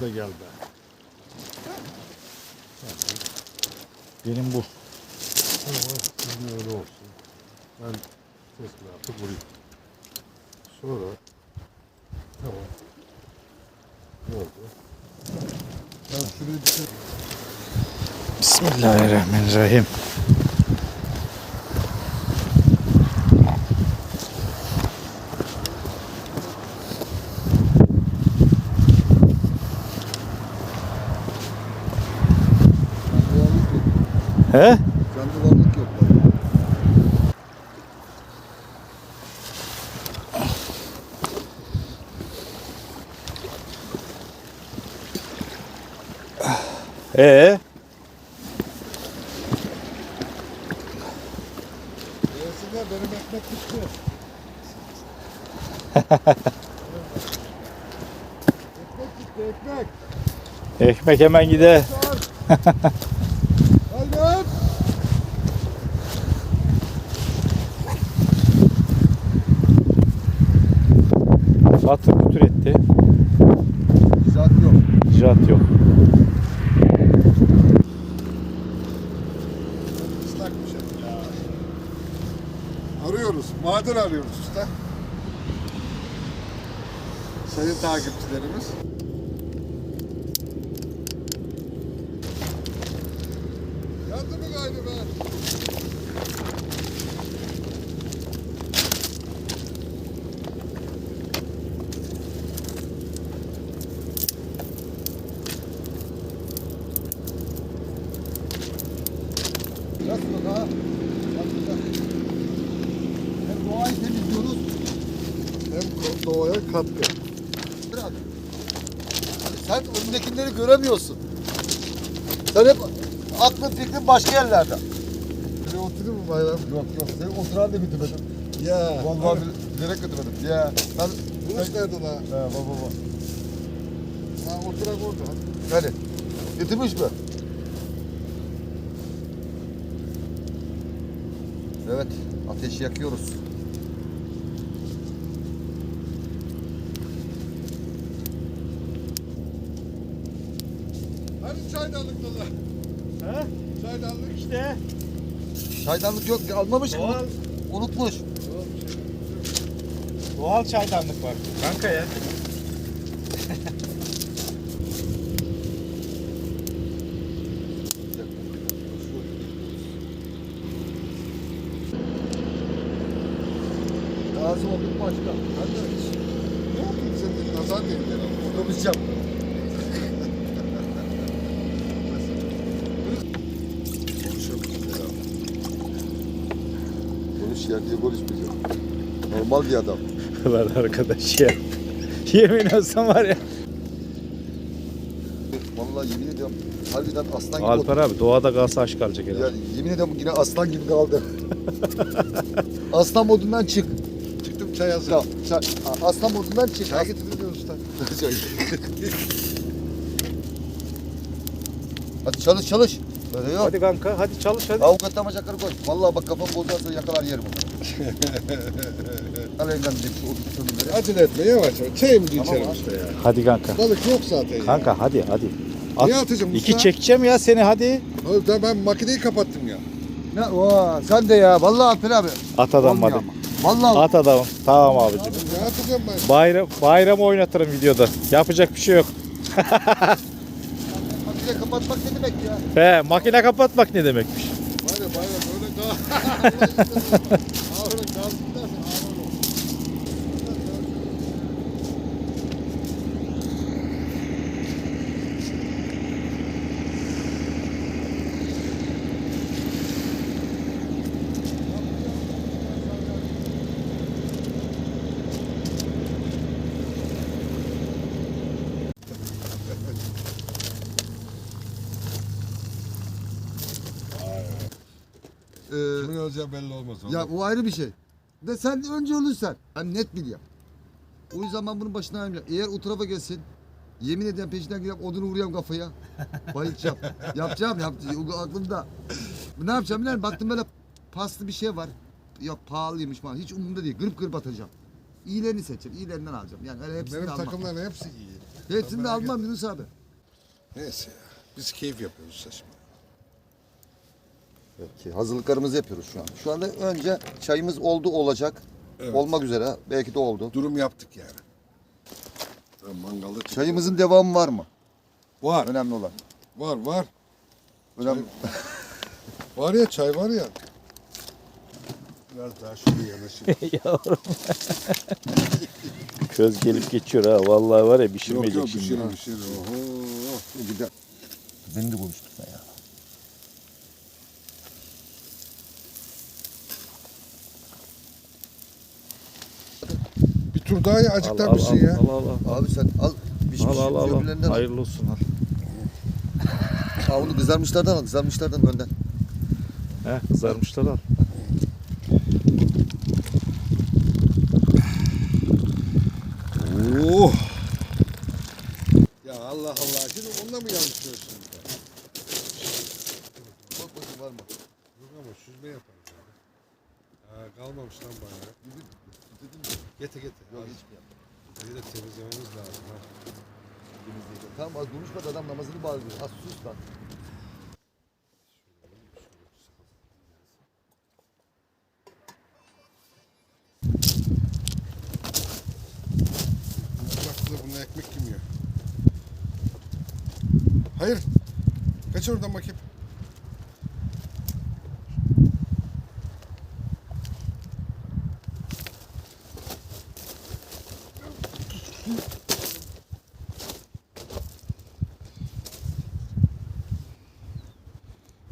da gel be. Benim bu. Bizim öyle olsun. Ben tespih atıp vurayım. Sonra tamam. Ne oldu? Ben şurayı bir şey... Bismillahirrahmanirrahim. He? Kendi varlık yok. Ee? Yesinler benim ekmek bitti. ekmek bitti ekmek. Ekmek hemen gide. Atı pütür etti. Zat yok. İcraat yok. Islak bir şey ya. Arıyoruz. Maden arıyoruz usta. Sayın takipçilerimiz. Hem doğaya katkı. Sen önündekileri göremiyorsun. Sen hep aklın fikrin başka yerlerde. Bir oturur mu bayram? Yok yok. Sen oturan da bitirmedim. Ya. Vallahi bir direkt götürmedim. Ya. Ben... Burası nerede lan? He baba baba. Ha oturak orada. Hadi. Getirmiş mi? Evet. Ateşi yakıyoruz. Hani çaydanlık dolu? He? Çaydanlık. İşte. Çaydanlık yok. Almamış mı? Doğal, Unutmuş. doğal çaydanlık var. Kanka ya. Gazi olduk başka. Ben de hiç. Ne oldu senin nazar değdi herhalde. Otobüs yap. Konuş yer diye konuşmayacağım. Normal bir adam. Lan arkadaş ya. Yemin olsam var ya. Vallahi yemin ediyorum harbiden aslan gibi Alper abi doğada kalsa aşk kalacak Ya herhalde. yemin ediyorum yine aslan gibi kaldı. aslan modundan çık. Çıktım çay hazır. Ya, çay- a- aslan modundan çık. Çay getirdin usta. Çay. hadi çalış çalış. Böyle yok. Hadi kanka hadi çalış hadi. Avukat damacakları koy. Vallahi bak kafam bozarsa yakalar yerim onu. Al elinden bir şu odun söndürleri. Acele etme yavaş yavaş. Çayımızı Tamam içelim abi. işte ya. Hadi kanka. Balık yok zaten ya. Kanka hadi hadi. At. Niye atacağım İki usta? çekeceğim ya seni hadi. Oğlum da ben makineyi kapattım ya. Ne? Oo, sen de ya. Vallahi Alper abi. At adam Olmuyor hadi. ama. Vallahi At adamım. Tamam abicim. Ne atacağım ben? Bayram, bayramı oynatırım videoda. Yapacak bir şey yok. makine kapatmak ne demek ya? He, makine kapatmak ne demekmiş? Var ya bayram böyle gaz. olacağı belli olmaz. Ya o ayrı bir şey. De sen önce ölürsen. Ben net biliyorum. O yüzden ben bunun başına ayrılacağım. Eğer o tarafa gelsin. Yemin ederim peşinden gidip odunu vuruyorum kafaya. Bayılacağım. yapacağım yapacağım. O aklımda. Ne yapacağım biliyor musun? Baktım böyle paslı bir şey var. Ya pahalıymış falan. Hiç umurumda değil. Gırıp gırıp atacağım. İyilerini seçeceğim. İyilerinden alacağım. Yani öyle hepsini Benim almam. takımların hepsi iyi. Hepsini de almam Yunus abi. Neyse ya. Biz keyif yapıyoruz şimdi. Peki hazırlıklarımızı yapıyoruz şu an. Şu anda önce çayımız oldu olacak. Evet. Olmak üzere. Belki de oldu. Durum yaptık yani. Tamam, mangalda Çayımızın devamı var mı? var. Önemli olan. Var var. Önemli. Var ya çay var ya. Biraz daha şuraya yanaşayım. Yavrum. Köz gelip geçiyor ha. Vallahi var ya yok pişirmeyecek yok şimdi. pişirir pişirir. Oho. Gider. Beni de. Bir tur daha Al acıktan al bir al, şey ya. al al al. Abi sen al. Pişmiş Al al al. öbürlerinden al. al. Hayırlı olsun al. Aa, onu kızarmışlardan al. Kızarmışlardan önden. He kızarmışlar al. Oh. Ya Allah Allah. Şimdi onunla mı yanlış diyorsun? Bak bakayım var mı? Yok ama süzme yaparız abi. Ha, kalmamış lan bana. Getir getir. Yok yapma. Bir de temizlememiz lazım. Ha. Tamam az konuşmadı adam namazını bağırıyor. Az sus lan. Bak da bununla ekmek kim yiyor? Hayır. Kaç oradan bakayım.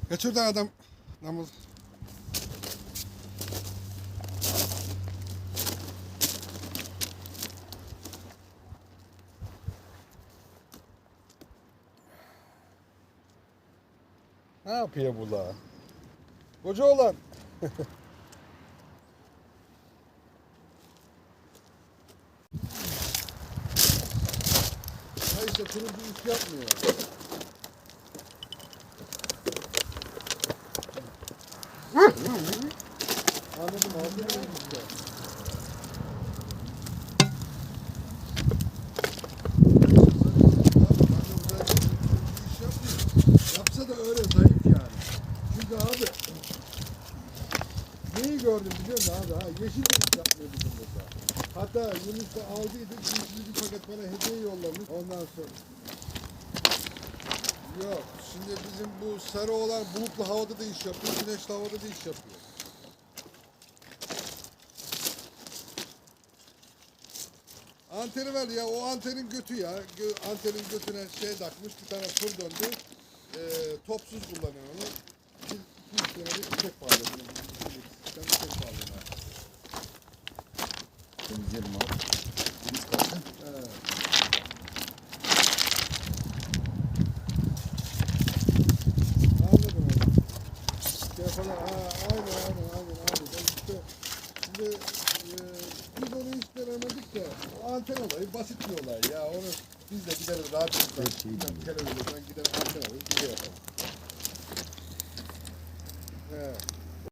Kaç oradan adam namaz. Ne yapıyor bu la? Koca olan. ha işte turuncu iş yapmıyor. Anladım işte. Yapsa da öyle zayıf yani. Çünkü abi neyi gördüm biliyor musun abi? Ha, yeşil de iş yapmıyor bizim burada. Hatta Yunus da aldıydı. Yeşil bir paket bana hediye yollamış. Ondan sonra. Yok. Şimdi bizim bu sarı olan bulutlu havada da iş yapıyor. Güneşli havada da iş yapıyor. Anteni ver ya. O antenin götü ya. Gö- antenin götüne şey takmış. Bir tane tur döndü. Ee, topsuz kullanıyor onu. Bir senelik bir tek pahalı. tane tek pahalı. yani. Temizleyelim abi. Deniz kalsın. Evet. Anladım onu. Şey falan, ha, aynen e, biz onu hiç de o anten olayı basit bir olay ya. Onu biz de gideriz alırız bir şey.